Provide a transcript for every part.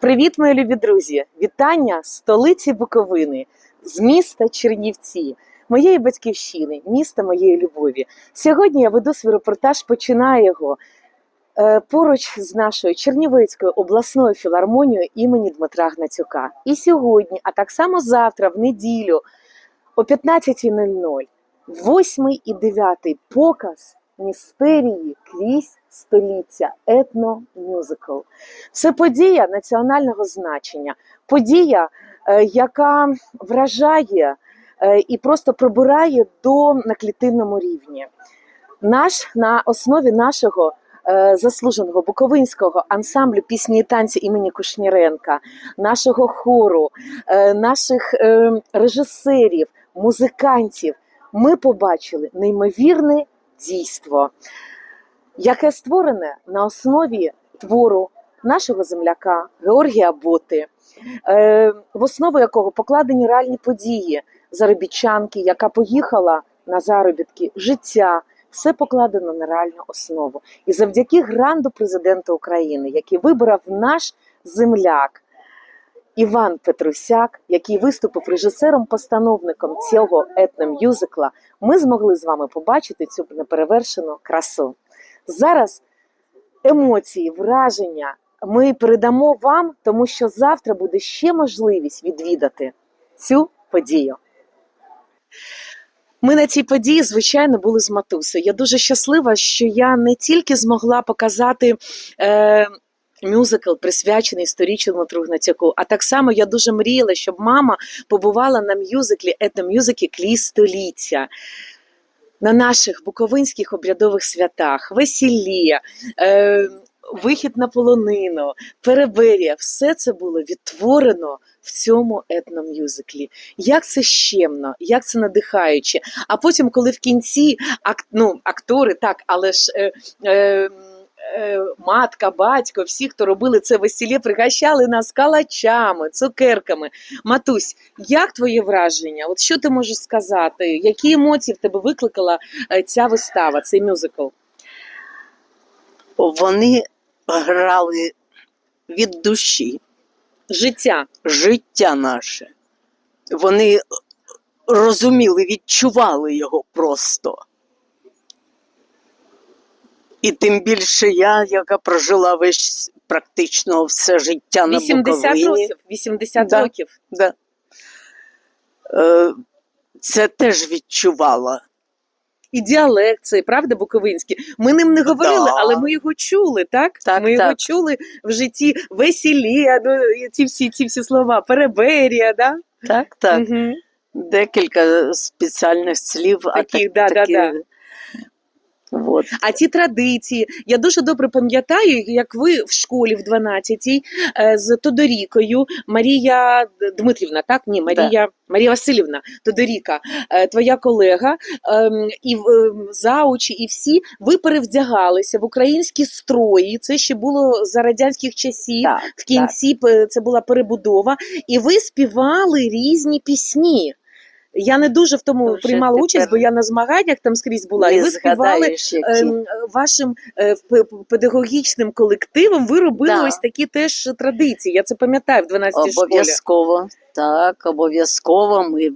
Привіт, мої любі друзі! Вітання столиці Буковини, з міста Чернівці, моєї батьківщини, міста моєї любові. Сьогодні я веду свій репортаж, починаю його е, поруч з нашою Чернівецькою обласною філармонією імені Дмитра Гнатюка. І сьогодні, а так само завтра, в неділю, о 15.00, 8 і 9 показ містерії крізь століття етно-мюзикл. Це подія національного значення, подія, е, яка вражає е, і просто пробирає до на клітинному рівні. Наш на основі нашого е, заслуженого буковинського ансамблю пісні і танці імені Кушніренка, нашого хору, наших режисерів, музикантів, ми побачили неймовірне дійство, яке створене на основі твору нашого земляка Георгія Боти, е, в основу якого покладені реальні події заробітчанки, яка поїхала на заробітки, життя. Все покладено на реальну основу. І завдяки гранду президента України, який вибрав наш земляк Іван Петрусяк, який виступив режисером-постановником цього етномюзикла, ми змогли з вами побачити цю неперевершену красу. Зараз емоції, враження ми передамо вам, тому що завтра буде ще можливість відвідати цю подію. Ми на цій події, звичайно, були з матусею. Я дуже щаслива, що я не тільки змогла показати. Е, Мюзикл присвячений історичному Дмитру Гнатюку. А так само я дуже мріяла, щоб мама побувала на мюзиклі етномюзикі Клі століття. На наших буковинських обрядових святах, весіллі, е, вихід на полонину, переберія, все це було відтворено в цьому етномюзиклі. Як це щемно, як це надихаюче. А потім, коли в кінці ак, ну, актори, так, але ж. Е, е, Матка, батько, всі, хто робили це весілля, пригощали нас калачами, цукерками. Матусь, як твоє враження? От що ти можеш сказати? Які емоції в тебе викликала е, ця вистава, цей мюзикл? Вони грали від душі, Життя. життя наше. Вони розуміли, відчували його просто. І тим більше я, яка прожила весь практично все життя на 80 Буковині. років. 80 Да. років. Да. Е, це теж відчувала. І діалект цей, правда, буковинський. Ми ним не говорили, Да. але ми його чули, так? Так, ми його чули в житті весілля, ну, ці всі, ці всі слова, переберія, да? Так, так. Угу. Декілька спеціальних слів, а так, да, да, такі, да. От. А ті традиції, я дуже добре пам'ятаю, як ви в школі в 12-й е, з Тодорікою, Марія Дмитрівна, так? Ні, Марія, Марія Васильівна Тодоріка, е, твоя колега, ем, і е, заучі, і всі, ви перевдягалися в українські строї. Це ще було за радянських часів. Так, В кінці п- це була перебудова, і ви співали різні пісні. Я не дуже в тому Вже приймала тепер участь, бо я на змаганнях там скрізь була, не і ви співали ем, вашим е, педагогічним колективом ви робили Да. ось такі теж традиції. Я це пам'ятаю в 12 школі. Обов'язково, так, обов'язково. Ми,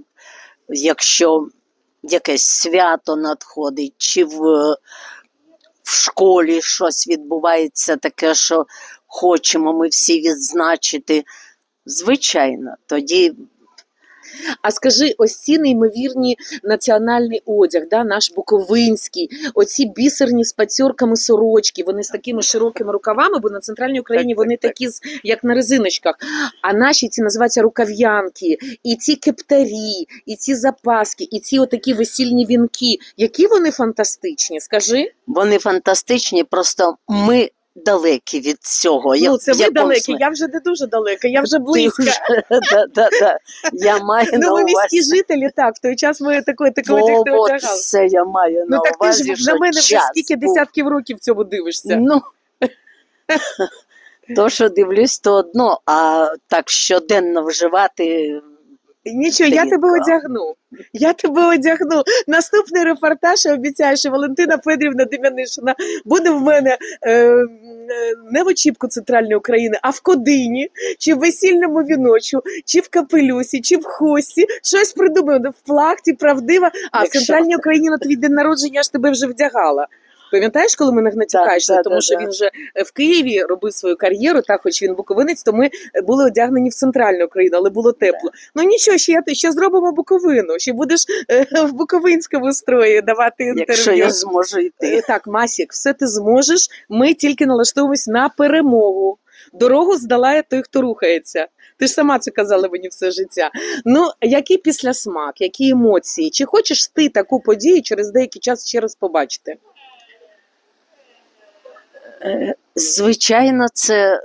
якщо якесь свято надходить, чи в, в школі щось відбувається таке, що хочемо ми всі відзначити, звичайно, тоді А скажи, ось ці неймовірні національний одяг, да, наш буковинський, оці бісерні з пацюрками сорочки, вони з такими широкими рукавами, бо на центральній Україні Так, так, вони так. такі, з- як на резиночках. А наші ці називаються рукав'янки, і ці кептарі, і ці запаски, і ці отакі весільні вінки. Які вони фантастичні? Скажи. вони фантастичні, просто ми далекі від цього. Я- ну, це ви далекі, смислі? я вже не дуже далека, я вже близька. вже- да, да, да. Я маю на Ну, міські жителі, так, в той час ми такої такої Во, не от одягали. все я маю Ну на так ти ж на мене вже скільки був. десятків років цьому дивишся. Ну, то, що дивлюсь, то одно, а так щоденно вживати Нічого, я тебе одягну. Я тебе одягну. Наступний репортаж я обіцяю, що Валентина Федорівна Дем'янишина буде в мене е, не в очіпку центральної України, а в кодині, чи в весільному віночу, чи в капелюсі, чи в хусті. Щось придумаю. В плахті, правдива. А в центральній Україні на твій день народження я ж тебе вже вдягала. Пам'ятаєш, коли ми натякаєш, да, тому да, що да. він вже е, в Києві робив свою кар'єру, так, хоч він буковинець, то ми е, були одягнені в центральну Україну, але було тепло. Ну нічого, ще, ще зробимо Буковину, ще будеш е, в буковинському строї давати інтерв'ю. Якщо я зможу йти. Так, Масік, все ти зможеш. Ми тільки налаштовуємось на перемогу. Дорогу здолає той, хто рухається. Ти ж сама це казала мені все життя. Ну, який післясмак, які емоції? Чи хочеш ти таку подію через деякий час ще раз побачити? Е, Звичайно, це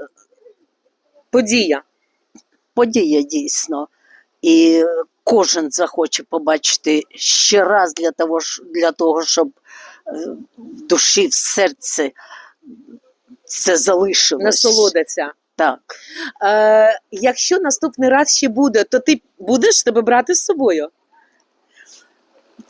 Подія. подія дійсно. І кожен захоче побачити ще раз для того, для того щоб е, в душі, в серці це залишилось. Насолодиться. Так. Е, якщо наступний раз ще буде, то ти будеш тебе брати з собою?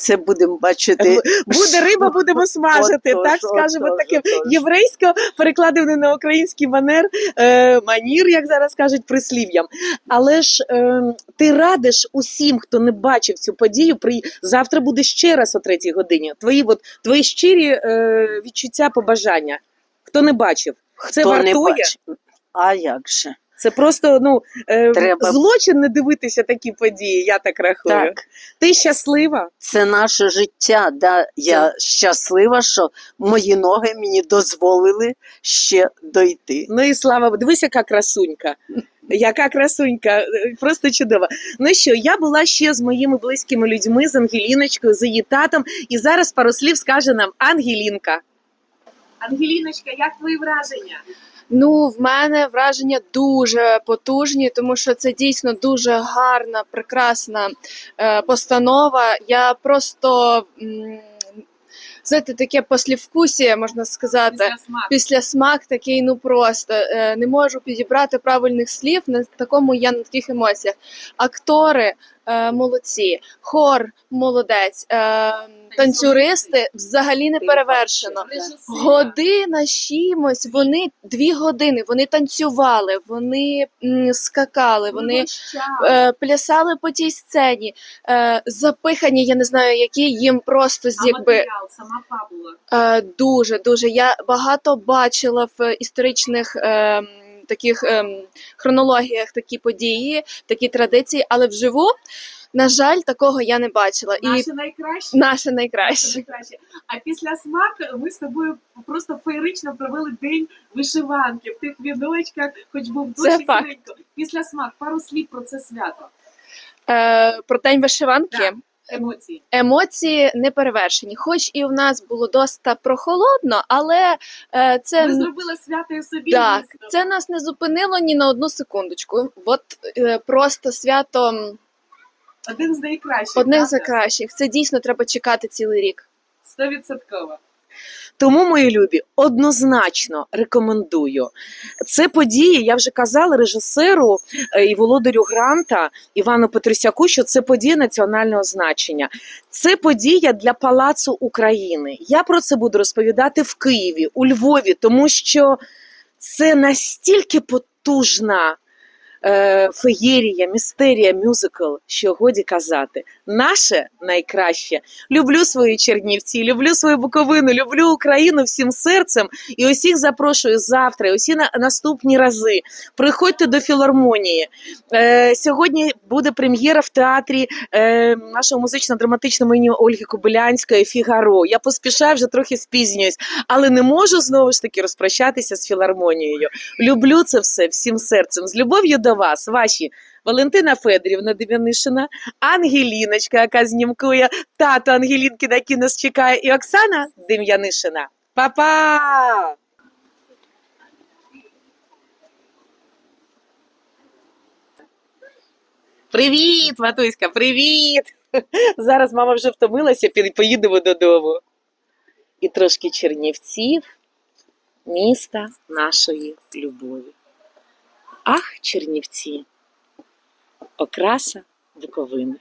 Це будемо бачити. Буде риба, будемо смажити. Отож, так скажемо таке отож. єврейсько перекладене на український манер, е, манір, як зараз кажуть, прислів'ям. Але ж е, ти радиш усім, хто не бачив цю подію, при завтра буде ще раз о третій годині. Твої от твої щирі е, відчуття, побажання. Хто не бачив, це Хто не вартує. бачив. А як же? Це просто ну е, Треба- злочин не дивитися такі події. Я так рахую. Так. Ти щаслива? Це наше життя. Да. Я щаслива, що мої ноги мені дозволили ще дойти. Ну і слава Богу. Дивись, яка красунька. Яка красунька, е, просто чудова. Ну що, я була ще з моїми близькими людьми, з Ангеліночкою, з її татом, і зараз пару слів скаже нам Ангелінка. Ангеліночка, як твої враження? Ну, в мене враження дуже потужні, тому що це дійсно дуже гарна, прекрасна е, постанова. Я просто м, знаєте, таке послівкусія, можна сказати. Після смак такий, ну просто е, не можу підібрати правильних слів на такому я на таких емоціях. Актори молодці, хор молодець, е, танцюристи взагалі не перевершено. Година чимось, вони дві години, вони танцювали, вони скакали, вони е, плясали по тій сцені, е, запихані, я не знаю, які їм просто з якби сама фабула. е, дуже дуже. Я багато бачила в історичних. Таких ем, хронологіях такі події, такі традиції, але вживу, на жаль, такого я не бачила. І Наше найкраще. наше найкраще. найкраще. А після смак ми з тобою просто феєрично провели день вишиванки в тих віночках, хоч був дощ сіренько. Після смак, пару слів про це свято. Е, про день вишиванки. Так. Емоції. Емоції не перевершені. Хоч і в нас було доста прохолодно, але е, це Ми зробили свято і собі. так, місто. це нас не зупинило ні на одну секундочку. От е, просто свято один з найкращих. одне з найкращих. Це дійсно треба чекати цілий рік. Стовідсотково. Тому, мої любі, однозначно рекомендую. Це події, я вже казала режисеру е, і володарю гранта Івану Петрусяку, що це подія національного значення. Це подія для Палацу України. Я про це буду розповідати в Києві, у Львові, тому що це настільки потужна. Е, Феєрія, містерія, мюзикл, що годі казати. Наше найкраще. Люблю свої Чернівці, люблю свою Буковину, люблю Україну всім серцем. І усіх запрошую завтра, і усі на наступні рази. Приходьте до філармонії. Е, сьогодні буде прем'єра в театрі е, нашого музично-драматичного імені Ольги Кобилянської Фігаро. Я поспішаю вже трохи спізнююсь, але не можу знову ж таки розпрощатися з філармонією. Люблю це все всім серцем. З любов'ю до вас, ваші. Валентина Федорівна Дем'янишина, Ангеліночка, яка знімкує тато Ангелінки, на який нас чекає, і Оксана Дем'янишина. Па-па! Привіт, Матуська, привіт! Зараз мама вже втомилася, поїдемо додому. І трошки чернівців, міста нашої любові. Ах, чернівці! Окраса Буковини.